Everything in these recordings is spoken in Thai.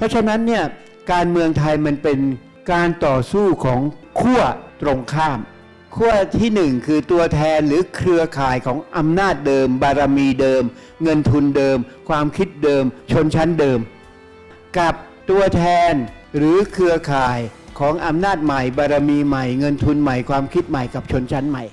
เพราะฉะนั้นเนี่ยการเมืองไทยมันเป็นการต่อสู้ของขั้วตรงข้าม ขั้วที่หนึ่งคือตัวแทนหรือเครือข่ายของอำนาจเดิม บารมีเดิม เงินทุนเดิม ความคิดเดิม ชนชั้นเดิม กับตัวแทนหรือเครือข่ายของอำนาจใหม่ บารมีใหม่ เงินทุนใหม่ความคิดใหม่กับชนชั้นใหม่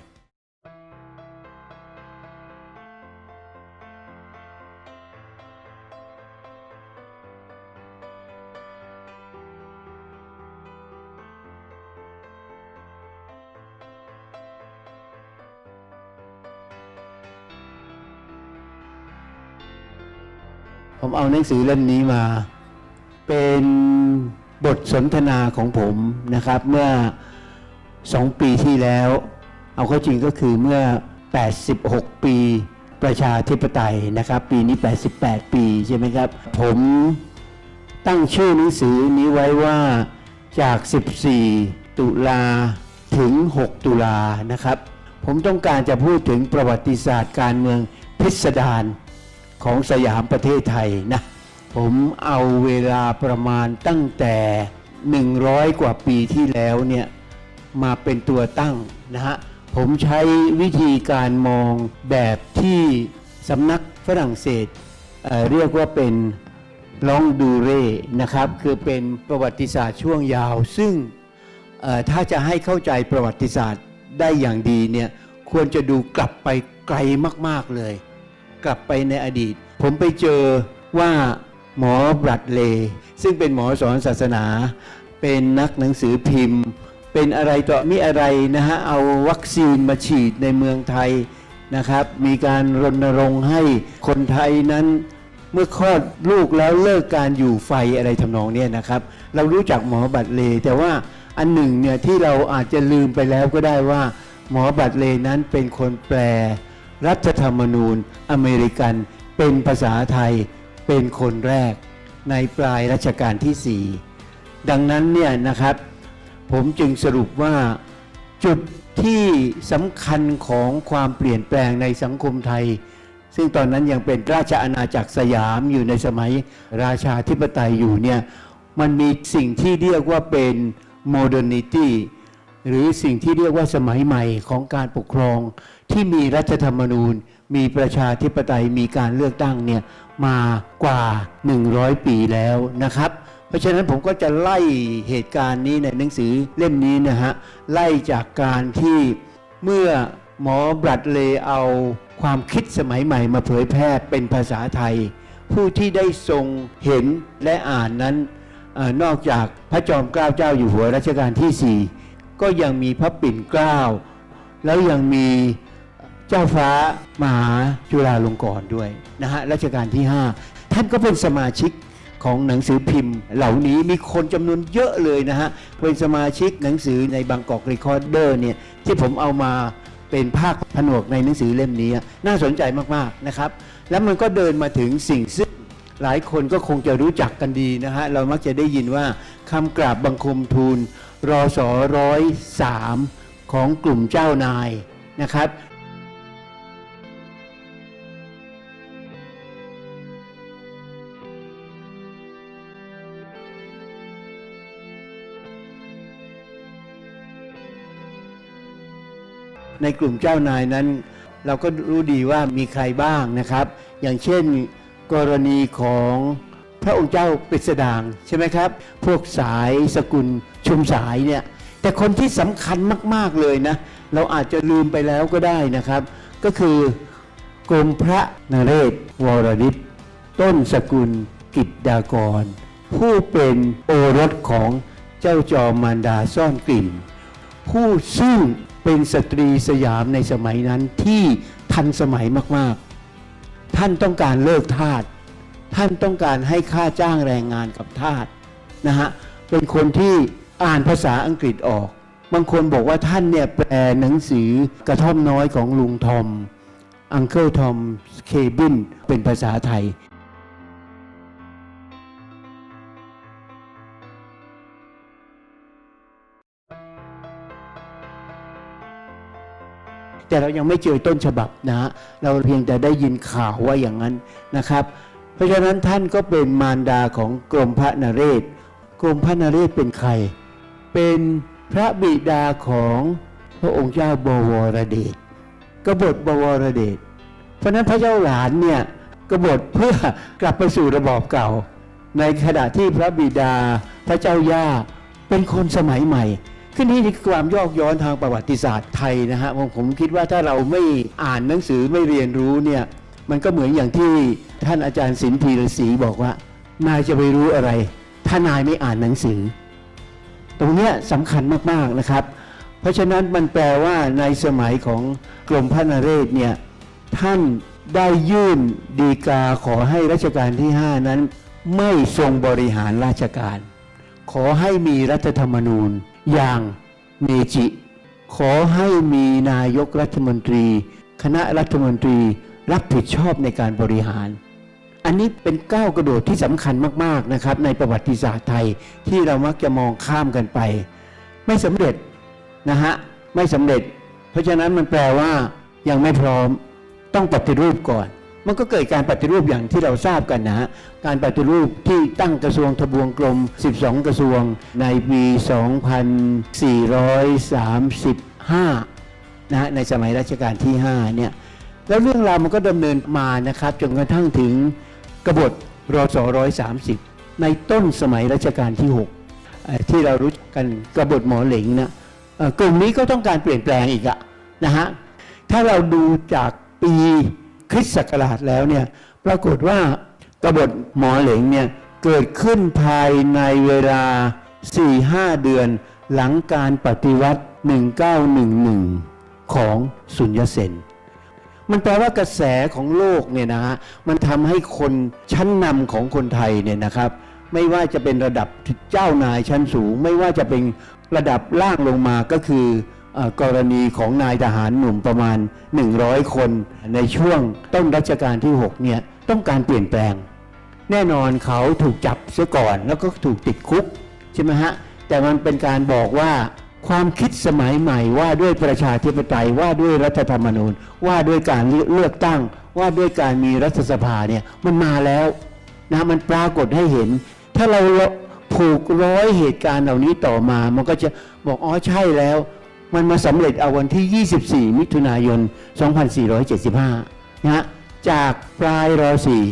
เอาหนังสือเล่มนี้มา เป็นบทสนทนาของผมนะครับ เมื่อสองปีที่แล้ว เอาเข้าจริงก็คือเมื่อ 86 ปีประชาธิปไตยนะครับ ปีนี้ 88 ปีใช่ไหมครับ ผมตั้งชื่อหนังสือนี้ไว้ว่าจาก 14 ตุลาถึง 6 ตุลานะครับ ผมต้องการจะพูดถึงประวัติศาสตร์การเมืองพิสดาร ของสยามประเทศไทยนะ ผมเอาเวลาประมาณตั้งแต่ 100 กว่าปีที่แล้วเนี่ยมาเป็นตัวตั้งนะฮะ ผมใช้วิธีการมองแบบที่สำนักฝรั่งเศสเเรียกว่าเป็นลองดูเร่นะครับ คือเป็นประวัติศาสตร์ช่วงยาว ซึ่งถ้าจะให้เข้าใจประวัติศาสตร์ได้อย่างดีเนี่ยควรจะดูกลับไปไกลมาก ๆ เลย กลับไปในอดีต ผมไปเจอว่าหมอบรัดเล ซึ่งเป็นหมอสอนศาสนา เป็นนักหนังสือพิมพ์ เป็นอะไรต่อมีอะไรนะฮะ เอาวัคซีนมาฉีดในเมืองไทยนะครับ มีการรณรงค์ให้คนไทยนั้นเมื่อคลอดลูกแล้วเลิกการอยู่ไฟอะไรทำนองเนี้ยนะครับ เรารู้จักหมอบัตรเล แต่ว่าอันหนึ่งเนี่ยที่เราอาจจะลืมไปแล้วก็ได้ว่า หมอบัตรเลนั้นเป็นคนแปล รัฐธรรมนูญอเมริกัน เป็นภาษาไทยเป็นคนแรกในปลายรัชกาลที่ 4 ดังนั้นเนี่ยนะครับ ผมจึงสรุปว่าจุดที่สำคัญของความเปลี่ยนแปลงในสังคมไทย ซึ่งตอนนั้นยังเป็นราชอาณาจักรสยามอยู่ในสมัยราชาธิปไตยอยู่เนี่ยมันมีสิ่งที่เรียกว่าเป็น modernity หรือสิ่งที่เรียกว่าสมัยใหม่ของการปกครองที่มีรัฐธรรมนูญ มีประชาธิปไตยมีการเลือกตั้งเนี่ยมากว่า 100 ปีแล้วนะครับ เพราะฉะนั้นผมก็จะไล่เหตุการณ์นี้ในหนังสือเล่มนี้นะฮะไล่จากการที่เมื่อหมอบรัดเลเอาความคิดสมัยใหม่มาเผยแพร่เป็นภาษาไทย ผู้ที่ได้ทรงเห็นและอ่านนั้นอนอกจากพระจอมเกล้าเจ้าอยู่หัวรัชกาลที่4 ก็ยังมีพระปิ่นเกล้าแล้วยังมีเจ้าฟ้ามหาจุฬาลงกรณ์ด้วยนะฮะรัชกาลที่ 5 ท่านก็เป็นสมาชิกของหนังสือพิมพ์ เหล่านี้มีคนจำนวนเยอะเลยนะฮะเป็นสมาชิกหนังสือในบางกอกรีคอร์เดอร์เนี่ยที่ผมเอามาเป็นภาคผนวกในหนังสือเล่มนี้ น่าสนใจมากๆนะครับ แล้วมันก็เดินมาถึงสิ่งซึ่งหลายคนก็คงจะรู้จักกันดีนะฮะเรามักจะได้ยินว่าคำกราบบังคมทูล รอสอร้อยสามของกลุ่มเจ้านายนะครับในกลุ่มเจ้านายนั้น เราก็รู้ดีว่ามีใครบ้างนะครับ อย่างเช่น กรณีของ พระองค์เจ้าปริสดางใช่ไหมครับ พวกสายสกุลชุมสายเนี่ยแต่คนที่สำคัญมาก ๆ เลยนะ เราอาจจะลืมไปแล้วก็ได้นะครับ ก็คือกรมพระนเรศวรริศต้นสกุลกิจดากร ผู้เป็นโอรสของเจ้าจอมมารดาซ่อนกลิ่น ผู้ซึ่งเป็นสตรีสยามในสมัยนั้นที่ทันสมัยมาก ๆ ท่านต้องการเลิกทาส ท่านต้องการให้ค่าจ้างแรงงานกับทาสนะฮะเป็นคนที่อ่านภาษาอังกฤษออก บางคนบอกว่าท่านเนี่ยแปลหนังสือกระท่อมน้อยของลุงทอมอังเคิลทอมเคบินเป็นภาษาไทยแต่เรายังไม่เจอต้นฉบับนะฮะเราเพียงแต่ได้ยินข่าวว่าอย่างนั้นนะครับ เพราะฉะนั้นท่านก็เป็นมารดาของกรมพระนเรศ กรมพระนเรศเป็นใคร เป็นพระบิดาของพระองค์เจ้าบวรเดชกบฏบวรเดช เพราะนั้นพระเจ้าหลานเนี่ยกบฏเพื่อกลับไปสู่ระบอบเก่า ในขณะที่พระบิดาพระเจ้าย่าเป็นคนสมัยใหม่ขึ้นนี่คือความยอกย้อนทางประวัติศาสตร์ไทยนะฮะผมผมคิดว่าถ้าเราไม่อ่านหนังสือไม่เรียนรู้เนี่ย มันก็เหมือนอย่างที่ท่านอาจารย์สินพีรศรีบอกว่า นายจะไปรู้อะไร ถ้านายไม่อ่านหนังสือ ตรงเนี้ยสำคัญมากๆนะครับ เพราะฉะนั้นมันแปลว่าในสมัยของกรมพระนเรศเนี่ยท่านได้ยื่นดีกาขอให้รัชกาลที่ 5 นั้น ไม่ทรงบริหารราชการ ขอให้มีรัฐธรรมนูญอย่างเมจิ ขอให้มีนายกรัฐมนตรี คณะรัฐมนตรี รับผิดชอบในการบริหาร อันนี้เป็นก้าวกระโดดที่สำคัญมากๆนะครับ ในประวัติศาสตร์ไทยที่เรามักจะมองข้ามกันไป ไม่สำเร็จนะฮะไม่สำเร็จ เพราะฉะนั้นมันแปลว่ายังไม่พร้อมต้องปฏิรูปก่อน มันก็เกิดการปฏิรูปอย่างที่เราทราบกันนะฮะการปฏิรูปที่ตั้งกระทรวงทบวงกรม12 กระทรวงในปี 2435นะฮะในสมัยรัชกาลที่5เนี่ย แล้วเรื่องราวมันก็ดำเนินมานะครับจนกระทั่งถึงกบฏรศ130ในต้นสมัยรัชกาลที่ 6 ที่เรารู้จักกันกบฏหมอเหลงนะกลุ่มนี้ก็ต้องการเปลี่ยนแปลงอีกอะนะฮะถ้าเราดูจากปีคริสต์ศักราชแล้วเนี่ยปรากฏว่ากบฏหมอเหลงเนี่ยเกิดขึ้นภายในเวลา 4-5 เดือนหลังการปฏิวัติ 1911 ของสุญญเซน มันแปลว่ากระแสของโลกเนี่ยนะฮะมันทำให้คนชั้นนำของคนไทยเนี่ยนะครับ ไม่ว่าจะเป็นระดับเจ้านายชั้นสูง ไม่ว่าจะเป็นระดับล่างลงมาก็คือเออกรณีของนายทหารหนุ่มประมาณ 100 คน ในช่วงต้นรัชกาลที่ 6 เนี่ยต้องการเปลี่ยนแปลง แน่นอนเขาถูกจับเสียก่อนแล้วก็ถูกติดคุกใช่ไหมฮะแต่มันเป็นการบอกว่า ความคิดสมัยใหม่ว่าด้วยประชาธิปไตยว่าด้วยรัฐธรรมนูญ ว่าด้วยการเลือกตั้ง ว่าด้วยการมีรัฐสภาเนี่ยมันมาแล้วนะมันปรากฏให้เห็น ถ้าเราผูกร้อยเหตุการณ์เหล่านี้ต่อมา มันก็จะบอกอ๋อใช่แล้ว มันมาสำเร็จเอาวันที่ 24 มิถุนายน 2475 นะฮะจากปลายรอสี่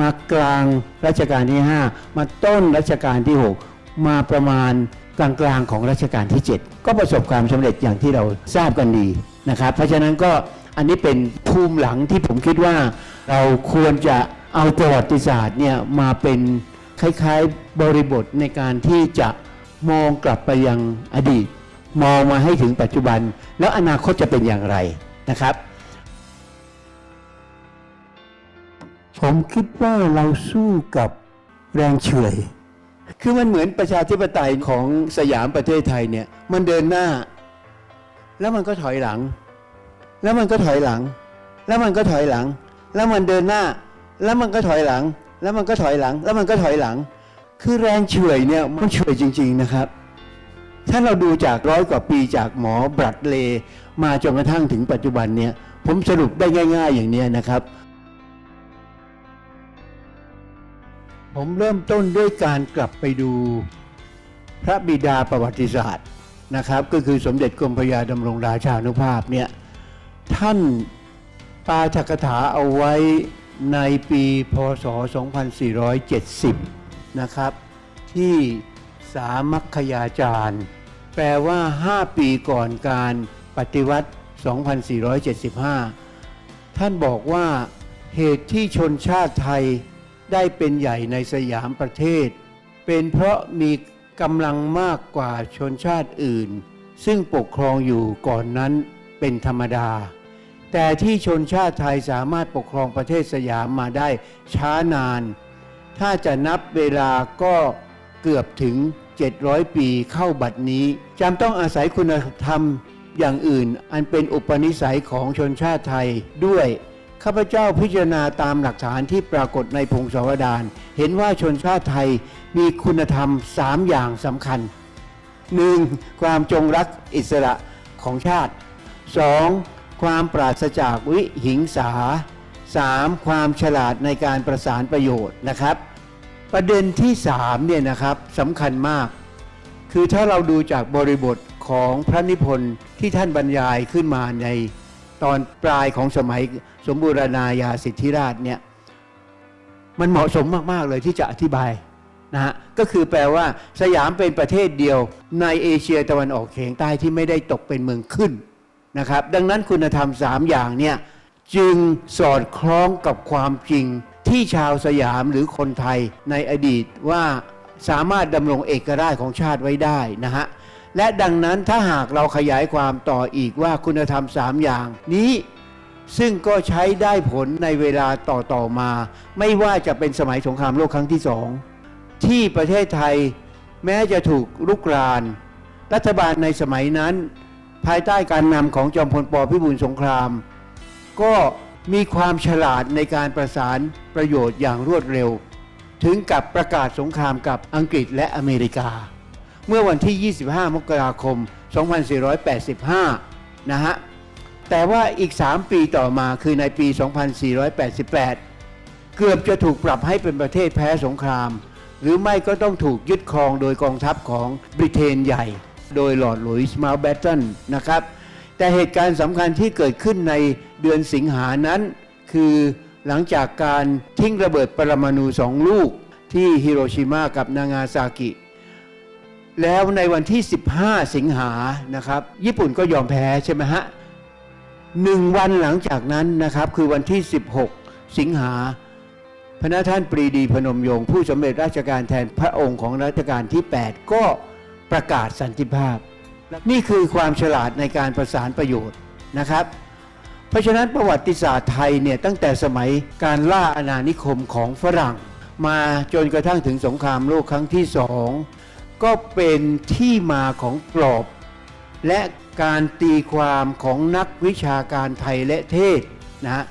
มากลางรัชกาลที่ 5 มาต้นรัชกาลที่ 6 มาประมาณ กลางๆของรัชกาลที่ 7 ก็ประสบความสำเร็จอย่างที่เราทราบกันดีนะครับ เพราะฉะนั้นก็อันนี้เป็นภูมิหลังที่ผมคิดว่า เราควรจะเอาประวัติศาสตร์เนี่ยมาเป็นคล้ายๆบริบทในการที่จะมองกลับไปยังอดีต มองมาให้ถึงปัจจุบัน แล้วอนาคตจะเป็นอย่างไรนะครับ ผมคิดว่าเราสู้กับแรงเฉื่อย คือมันเหมือนประชาธิปไตยของสยามประเทศไทยเนี่ยมันเดินหน้า แล้วมันก็ถอยหลัง แล้วมันก็ถอยหลัง แล้วมันก็ถอยหลัง แล้วมันเดินหน้า แล้วมันก็ถอยหลัง แล้วมันก็ถอยหลัง แล้วมันก็ถอยหลัง คือแรงเฉื่อยเนี่ยมันเฉื่อยจริง ๆนะครับ ถ้าเราดูจากร้อยกว่าปีจากหมอบรัดเล มาจนกระทั่งถึงปัจจุบันเนี่ยผมสรุปได้ง่าย ๆ อย่างนี้นะครับ ผมเริ่มต้นด้วยการกลับไปดูพระบิดาประวัติศาสตร์นะครับ ก็คือสมเด็จกรมพระยาดำรงราชานุภาพเนี่ยท่านปาฐกถาเอาไว้ในปีพศ 2470 นะครับ ที่สามัคคยาจารย์ แปลว่า 5 ปีก่อนการปฏิวัติ 2475 ท่านบอกว่าเหตุที่ชนชาติไทย ได้เป็นใหญ่ในสยามประเทศ เป็นเพราะมีกำลังมากกว่าชนชาติอื่น ซึ่งปกครองอยู่ก่อนนั้นเป็นธรรมดา แต่ที่ชนชาติไทยสามารถปกครองประเทศสยามมาได้ช้านาน ถ้าจะนับเวลาก็เกือบถึง 700 ปีเข้าบัดนี้จำต้องอาศัยคุณธรรมอย่างอื่น อันเป็นอุปนิสัยของชนชาติไทยด้วย ข้าพเจ้าพิจารณาตามหลักฐานที่ปรากฏในพงศาวดารเห็นว่าชนชาติไทยมีคุณธรรม3อย่างสำคัญ 1. ความจงรักอิสระของชาติ 2. ความปราศจากวิหิงสา 3. ความฉลาดในการประสานประโยชน์นะครับ ประเด็นที่3เนี่ยนะครับสำคัญมาก คือถ้าเราดูจากบริบทของพระนิพนธ์ที่ท่านบรรยายขึ้นมาใน ตอนปลายของสมัยสมบูรณาญาสิทธิราชเนี่ยมันเหมาะสมมากๆเลยที่จะอธิบายนะฮะก็คือแปลว่าสยามเป็นประเทศเดียวในเอเชียตะวันออกเฉียงใต้ที่ไม่ได้ตกเป็นเมืองขึ้นนะครับ ดังนั้นคุณธรรม3อย่างเนี่ยจึงสอดคล้องกับความจริงที่ชาวสยามหรือคนไทยในอดีตว่าสามารถดำรงเอกราชของชาติไว้ได้นะฮะ และดังนั้นถ้าหากเราขยายความต่ออีกว่าคุณธรรม3อย่างนี้ ซึ่งก็ใช้ได้ผลในเวลาต่อต่อมา ไม่ว่าจะเป็นสมัยสงครามโลกครั้งที่สองที่ประเทศไทยแม้จะถูกลุกราน รัฐบาลในสมัยนั้น ภายใต้การนำของจอมพลปพิบูลสงคราม ก็มีความฉลาดในการประสานประโยชน์อย่างรวดเร็ว ถึงกับประกาศสงครามกับอังกฤษและอเมริกา เมื่อวันที่ 25 มกราคม 2485 นะฮะ แต่ว่าอีก 3 ปีต่อมาคือในปี 2488 เกือบจะถูกปรับให้เป็นประเทศแพ้สงคราม หรือไม่ก็ต้องถูกยึดครองโดยกองทัพของบริเตนใหญ่ โดยหลอร์ดหลุยส์มาลแบตตันนะครับ แต่เหตุการณ์สำคัญที่เกิดขึ้นในเดือนสิงหานั้น คือหลังจากการทิ้งระเบิดปรมาณูสองลูกที่ฮิโรชิมากับนางาซากิ แล้วในวันที่ 15 สิงหานะครับ ญี่ปุ่นก็ยอมแพ้ใช่ไหมฮะหนึ่งวันหลังจากนั้นนะครับ คือวันที่ 16 สิงหา พระท่านปรีดีพนมยงค์ผู้สำเร็จราชการแทนพระองค์ของรัชกาลที่ 8 ก็ประกาศสันติภาพ นี่คือความฉลาดในการประสานประโยชน์นะครับ เพราะฉะนั้นประวัติศาสตร์ไทยเนี่ยตั้งแต่สมัยการล่าอาณานิคมของฝรั่ง มาจนกระทั่งถึงสงครามโลกครั้งที่สอง ก็เป็นที่มาของกรอบ และการตีความของนักวิชาการไทยและเทศนะฮะ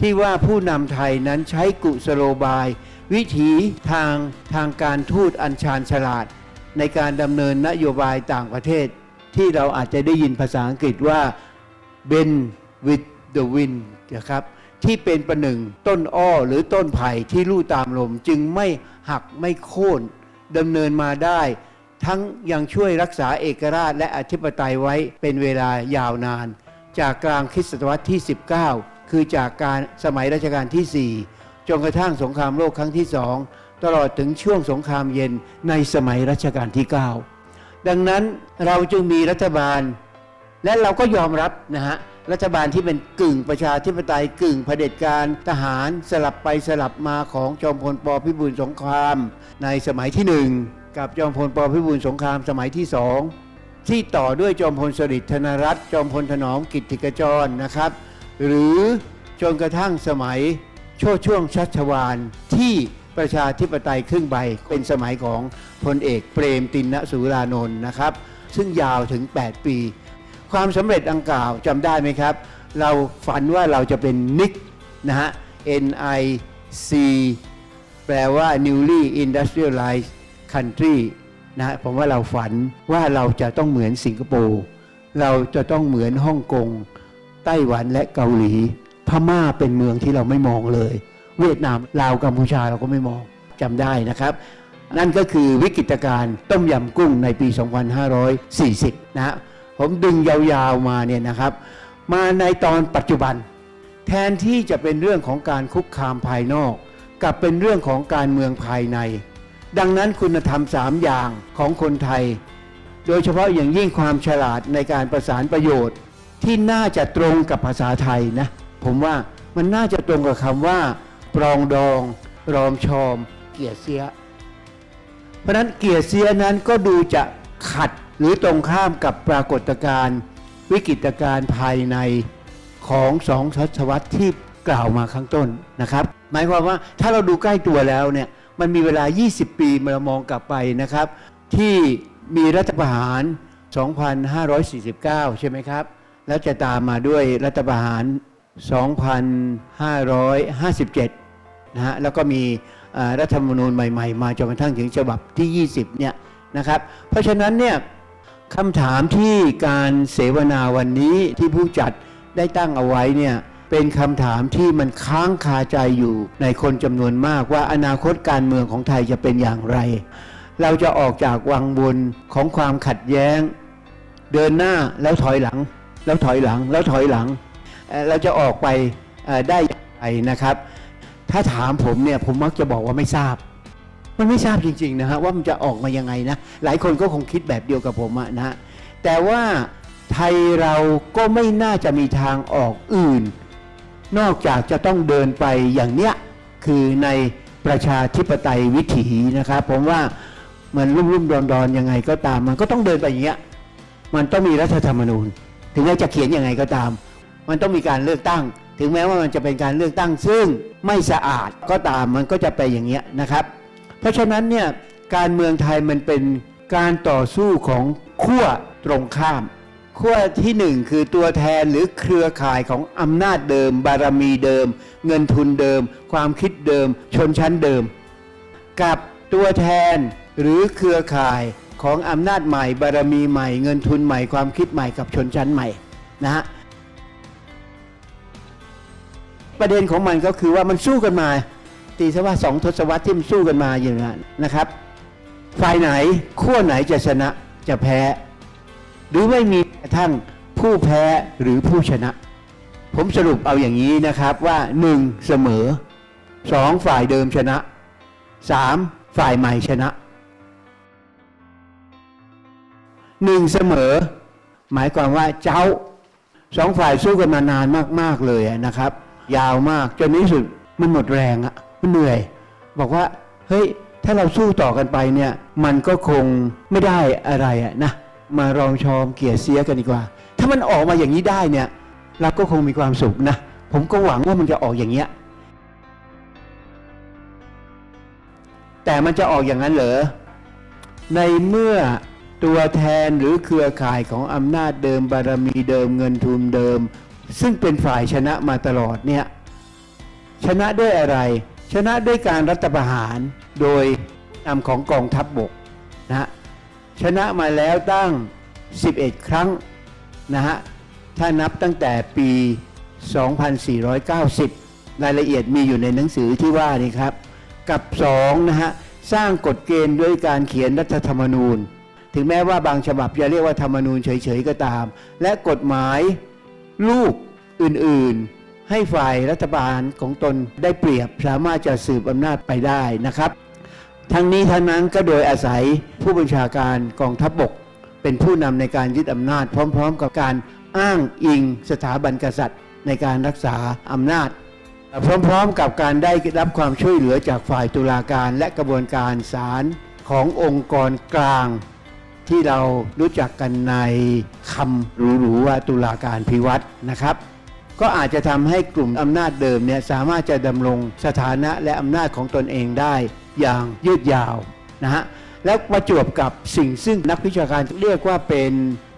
ที่ว่าผู้นำไทยนั้นใช้กุสโลบาย วิถีทางทางการทูตอัญชานฉลาด ในการดำเนินนโยบายต่างประเทศ ที่เราอาจจะได้ยินภาษาอังกฤษว่า bend with the wind นะครับที่เป็นประหนึ่งต้นอ้อหรือต้นไผ่ที่ลู่ตามลมจึงไม่หักไม่โค่น ดำเนินมาได้ ทั้งยังช่วยรักษาเอกราชและอธิปไตยไว้เป็นเวลายาวนาน จากกลางคริสตศตวรรษที่ 19 คือจากการสมัยรัชกาลที่ 4 จนกระทั่งสงครามโลกครั้งที่สองตลอดถึงช่วงสงครามเย็นในสมัยรัชกาลที่ 9 ดังนั้นเราจึงมีรัฐบาล และเราก็ยอมรับนะฮะ รัฐบาลที่เป็นกึ่งประชาธิปไตยกึ่งเผด็จการทหารสลับไปสลับมาของจอมพลปพิบูลสงคราม ในสมัยที่หนึ่งกับจอมพลปพิบูลสงครามสมัยที่สองที่ต่อด้วยจอมพลสฤษดิ์ธนรัตน์จอมพลถนอมกิตติกจรนะครับ หรือจนกระทั่งสมัยชติช่วงชัชวาลที่ประชาธิปไตยครึ่งใบเป็นสมัยของพลเอกเปรมตินสุรานนท์นะครับ ซึ่งยาวถึง 8 ปี ความสำเร็จดังกล่าวจำได้ไหมครับ เราฝันว่าเราจะเป็นนิกนะฮะ NIC แปลว่า newly industrialized country นะฮะผมว่าเราฝันว่าเราจะต้องเหมือนสิงคโปร์เราจะต้องเหมือนฮ่องกงไต้หวันและเกาหลี พม่าเป็นเมืองที่เราไม่มองเลย เวียดนามลาวกัมพูชาเราก็ไม่มองจำได้นะครับ นั่นก็คือวิกฤตการณ์ต้มยำกุ้งในปี 2540 นะฮะ ผมดึงยาวๆมาเนี่ยนะครับ มาในตอนปัจจุบัน แทนที่จะเป็นเรื่องของการคุกคามภายนอกกลับเป็นเรื่องของการเมืองภายใน ดังนั้นคุณธรรมสามอย่างของคนไทย โดยเฉพาะอย่างยิ่งความฉลาดในการประสานประโยชน์ ที่น่าจะตรงกับภาษาไทยนะผมว่ามันน่าจะตรงกับคำว่า ปรองดอง รอมชอม เกียรเสีย เพราะนั้นเกียรเสียนั้นก็ดูจะขัด หรือตรงข้ามกับปรากฏการณ์วิกฤตการณ์ภายในของสองทศวรรษที่กล่าวมาข้างต้นนะครับ หมายความว่าถ้าเราดูใกล้ตัวแล้วเนี่ยมันมีเวลา 20 ปีมาเรามองกลับไปนะครับ ที่มีรัฐประหาร 2549 ใช่ไหมครับ แล้วจะตามมาด้วยรัฐประหาร 2557 นะฮะแล้วก็มีรัฐธรรมนูญใหม่ ๆ มาจนกระทั่งถึงฉบับที่ 20 เนี่ยนะครับ เพราะฉะนั้นเนี่ย คำถามที่การเสวนาวันนี้ที่ผู้จัดได้ตั้งเอาไว้เนี่ยเป็นคำถามที่มันค้างคาใจอยู่ในคนจำนวนมากว่าอนาคตการเมืองของไทยจะเป็นอย่างไร เราจะออกจากวังวนของความขัดแย้ง เดินหน้าแล้วถอยหลัง แล้วถอยหลังแล้วถอยหลัง เราจะออกไปได้อย่างไรนะครับ ถ้าถามผมเนี่ยผมมักจะบอกว่าไม่ทราบ มันไม่ทราบจริงๆนะฮะว่ามันจะออกมายังไงนะหลายคนก็คงคิดแบบเดียวกับผมะนะฮะแต่ว่าไทยเราก็ไม่น่าจะมีทางออกอื่น นอกจากจะต้องเดินไปอย่างเนี้ยคือในประชาธิปไตยวิถีนะครับผมว่ามันรุ่มรุ่มดอนดอนๆยังไงก็ตาม มันก็ต้องเดินไปอย่างเงี้ยมันต้องมีรัฐธรรมนูญ ถึงแม้จะเขียนยังไงก็ตาม มันต้องมีการเลือกตั้ง ถึงแม้ว่ามันจะเป็นการเลือกตั้งซึ่งไม่สะอาดก็ตามมันก็จะไปอย่างเงี้ยนะครับ ราะฉะนั้นเนี่ยการเมืองไทยมันเป็นการต่อสู้ของขั้วตรงข้าม ขั้วที่หนึ่งคือตัวแทนหรือเครือข่ายของอำนาจเดิม บารมีเดิม เงินทุนเดิม ความคิดเดิม ชนชั้นเดิม กับตัวแทนหรือเครือข่ายของอำนาจใหม่ บารมีใหม่ เงินทุนใหม่ความคิดใหม่กับชนชั้นใหม่นะฮะประเด็นของมันก็คือว่ามันสู้กันมา ตีซะว่าสองทศวรรษที่มันสู้กันมาอย่างนั้นนะครับ ฝ่ายไหนขั้วไหนจะชนะจะแพ้ หรือไม่มีกระทั่งผู้แพ้หรือผู้ชนะ ผมสรุปเอาอย่างนี้นะครับว่าหนึ่งเสมอสองฝ่ายเดิมชนะสามฝ่ายใหม่ชนะหนึ่งเสมอ หมายความว่าเจ้าสองฝ่ายสู้กันมานานมาก ๆ เลยนะครับ ยาวมากจนในที่สุดมันหมดแรงอะ มันเหนื่อย บอกว่าเฮ้ยถ้าเราสู้ต่อกันไปเนี่ย มันก็คงไม่ได้อะไรอะนะมารองชอมเกลียดเสียกันดีกว่า ถ้ามันออกมาอย่างนี้ได้เนี่ยเราก็คงมีความสุขนะผมก็หวังว่ามันจะออกอย่างเงี้ยแต่มันจะออกอย่างนั้นเหรอในเมื่อตัวแทนหรือเครือข่ายของอำนาจเดิมบารมีเดิมเงินทุนเดิม ซึ่งเป็นฝ่ายชนะมาตลอดเนี่ยชนะด้วยอะไร ชนะด้วยการรัฐประหารโดยนำของกองทัพบบกนะฮะชนะมาแล้วตั้ง 11 ครั้งนะฮะถ้านับตั้งแต่ปี 2490 รายละเอียดมีอยู่ในหนังสือที่ว่านี่ครับ กับ2นะฮะสร้างกฎเกณฑ์ด้วยการเขียนรัฐธรรมนูญ ถึงแม้ว่าบางฉบับจะเรียกว่าธรรมนูญเฉยๆก็ตาม และกฎหมายลูกอื่นๆ ให้ฝ่ายรัฐบาลของตนได้เปรียบสามารถจะสืบอำนาจไปได้นะครับ ทั้งนี้ทั้งนั้นก็โดยอาศัยผู้บัญชาการกองทัพบบก เป็นผู้นำในการยึดอำนาจ พร้อม ๆ กับการอ้างอิงสถาบันกษัตริย์ ในการรักษาอำนาจ พร้อมๆ กับการได้รับความช่วยเหลือจากฝ่ายตุลาการและกระบวนการศาลขององค์กรกลางที่เรารู้จักกันในคำหรูๆว่าตุลาการพิวัตรนะครับ ก็อาจจะทำให้กลุ่มอำนาจเดิมเนี่ยสามารถจะดำรงสถานะและอำนาจของตนเองได้อย่างยืดยาวนะฮะแล้วประจวบกับสิ่งซึ่งนักวิชาการเรียกว่าเป็น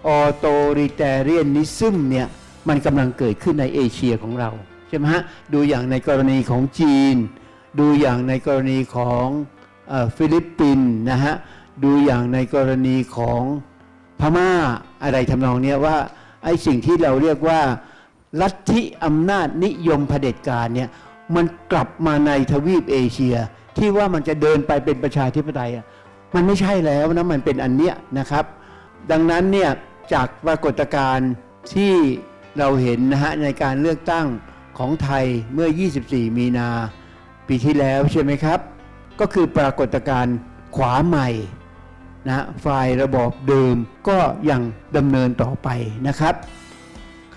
ออโตริเตเรียนนิซึมเนี่ยมันกำลังเกิดขึ้นในเอเชียของเรา ใช่ไหมฮะ ดูอย่างในกรณีของจีน ดูอย่างในกรณีของฟิลิปปินส์นะฮะ ดูอย่างในกรณีของพม่าอะไรทำนองเนี้ยว่าไอ้สิ่งที่เราเรียกว่า ลัทธิอำนาจนิยมเผด็จการเนี่ยมันกลับมาในทวีปเอเชีย ที่ว่ามันจะเดินไปเป็นประชาธิปไตยอะมันไม่ใช่แล้วนะมันเป็นอันเนี้ยนะครับ ดังนั้นเนี่ยจากปรากฏการณ์ที่เราเห็นนะฮะในการเลือกตั้งของไทยเมื่อ 24 มีนาปีที่แล้วใช่ไหมครับ ก็คือปรากฏการณ์ขวาใหม่นะฝ่ายระบอบเดิมก็ยังดำเนินต่อไปนะครับ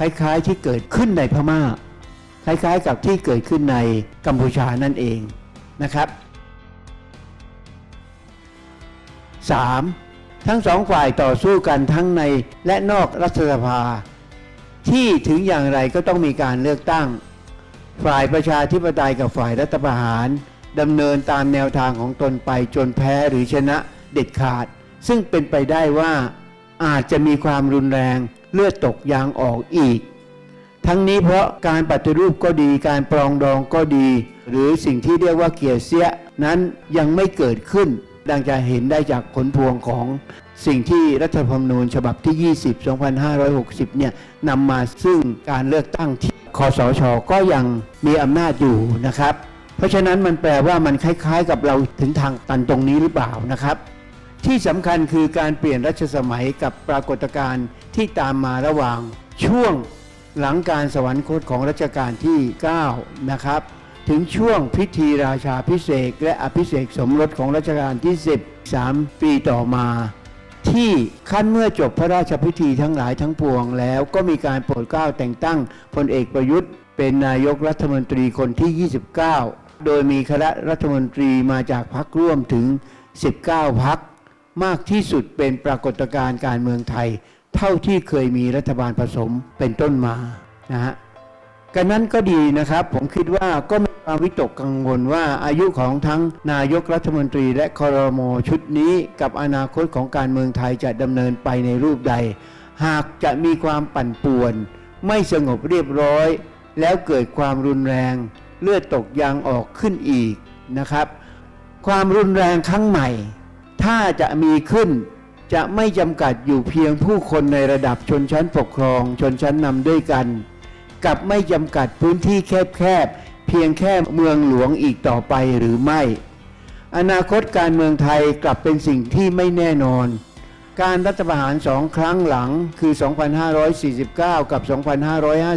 ล้ายๆที่เกิดขึ้นในพม่า คล้ายๆกับที่เกิดขึ้นในกัมพูชานั่นเองนะครับ 3. ทั้งสองฝ่ายต่อสู้กันทั้งในและนอกรัฐสภา ที่ถึงอย่างไรก็ต้องมีการเลือกตั้ง ฝ่ายประชาธิปไตยกับฝ่ายรัฐประหารดำเนินตามแนวทางของตนไปจนแพ้หรือชนะเด็ดขาด ซึ่งเป็นไปได้ว่าอาจจะมีความรุนแรง เลือดตกยางออกอีก ทั้งนี้เพราะการปฏิรูปก็ดีการปรองดองก็ดี หรือสิ่งที่เรียกว่าเกียรเสียนั้นยังไม่เกิดขึ้น ดังจะเห็นได้จากผลพวงของสิ่งที่รัฐธรรมนูญฉบับที่ 20 2560 เนี่ยนำมาซึ่งการเลือกตั้งที่ขอสชก็ยังมีอำนาจอยู่นะครับ เพราะฉะนั้นมันแปลว่ามันคล้ายๆ กับเราถึงทางตันตรงนี้หรือเปล่านะครับ ที่สำคัญคือการเปลี่ยนรัชสมัยกับปรากฏการณ์ที่ตามมาระหว่าง ช่วงหลังการสวรรคตของรัชกาลที่ 9 นะครับ ถึงช่วงพิธีราชาพิเศษและอภิเษกสมรสของรัชกาลที่ 10 3 ปีต่อมา ที่ขั้นเมื่อจบพระราชพิธีทั้งหลายทั้งปวงแล้วก็มีการโปรดเกล้าแต่งตั้งพลเอกประยุทธ์ เป็นนายกรัฐมนตรีคนที่ 29 โดยมีคณะรัฐมนตรีมาจากพรรคร่วมถึง 19พรรค มากที่สุดเป็นปรากฏการณ์การเมืองไทย เท่าที่เคยมีรัฐบาลผสมเป็นต้นมานะฮะกันนั้นก็ดีนะครับ ผมคิดว่าก็มีความวิตกกังวลว่าอายุของทั้งนายกรัฐมนตรีและคอรมอชุดนี้กับอนาคตของการเมืองไทยจะดำเนินไปในรูปใด หากจะมีความปั่นป่วน ไม่สงบเรียบร้อย แล้วเกิดความรุนแรง เลือดตกยางออกขึ้นอีกนะครับ ความรุนแรงครั้งใหม่ ถ้าจะมีขึ้นจะไม่จำกัดอยู่เพียงผู้คนในระดับชนชั้นปกครอง ชนชั้นนำด้วยกัน กับไม่จำกัดพื้นที่แคบๆเพียงแค่เมืองหลวงอีกต่อไปหรือไม่ อนาคตการเมืองไทยกลับเป็นสิ่งที่ไม่แน่นอน การรัฐประหารสองครั้งหลังคือ 2549 กับ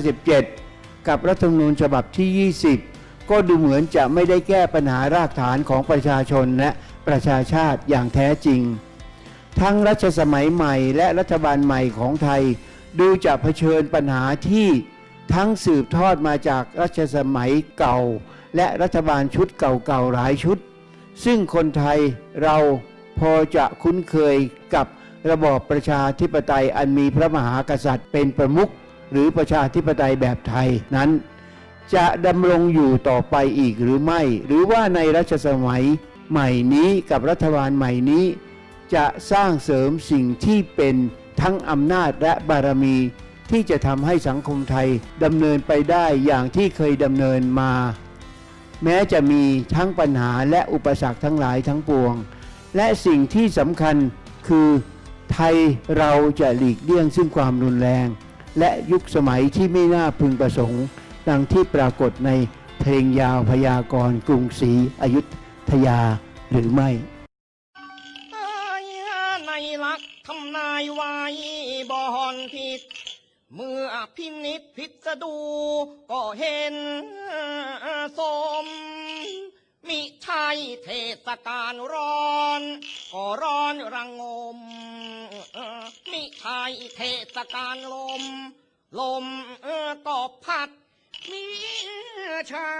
2557 กับรัฐธรรมนูญฉบับที่ 20 ก็ดูเหมือนจะไม่ได้แก้ปัญหารากฐานของประชาชนและ ประชาชาติอย่างแท้จริง ทั้งรัชสมัยใหม่และรัฐบาลใหม่ของไทย ดูจะเผชิญปัญหาที่ทั้งสืบทอดมาจากรัชสมัยเก่า และรัฐบาลชุดเก่าๆหลายชุด ซึ่งคนไทยเราพอจะคุ้นเคยกับระบอบประชาธิปไตยอันมีพระมหากษัตริย์เป็นประมุขหรือประชาธิปไตยแบบไทยนั้น จะดำรงอยู่ต่อไปอีกหรือไม่ หรือว่าในรัชสมัย ใหม่นี้กับรัฐบาลใหม่นี้ จะสร้างเสริมสิ่งที่เป็นทั้งอำนาจและบารมี ที่จะทำให้สังคมไทยดำเนินไปได้อย่างที่เคยดำเนินมา แม้จะมีทั้งปัญหาและอุปสรรคทั้งหลายทั้งปวง และสิ่งที่สำคัญคือไทยเราจะหลีกเลี่ยงซึ่งความรุนแรง และยุคสมัยที่ไม่น่าพึงประสงค์ ดังที่ปรากฏในเพลงยาวพยากรณ์กรุงศรีอยุธ ทยาหรือไม่ในลักทำนายไว้บอนผิด เมื่อพินิษพิสดูก็เห็นสม มิใช่เทศกาลร้อน ก็ร้อนระงมมิใช่เทศกาลลม ลมก็พัด มิใช่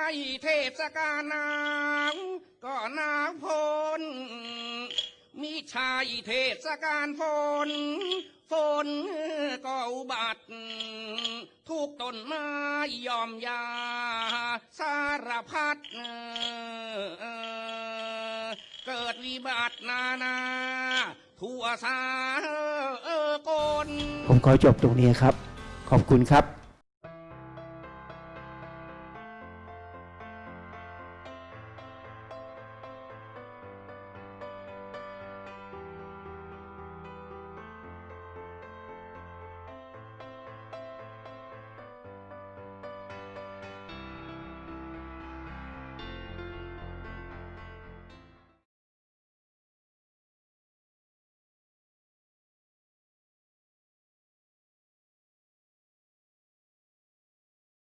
เทศกาลหนาวก็หนาวพ้นมิใช่เทศกาลฝนฝนก็อุบัติทุกต้นไม้ยอมยา สารพัดเกิดวิบัตินานาทั่วสากลผมขอจบตรงนี้ครับ ขอบคุณครับ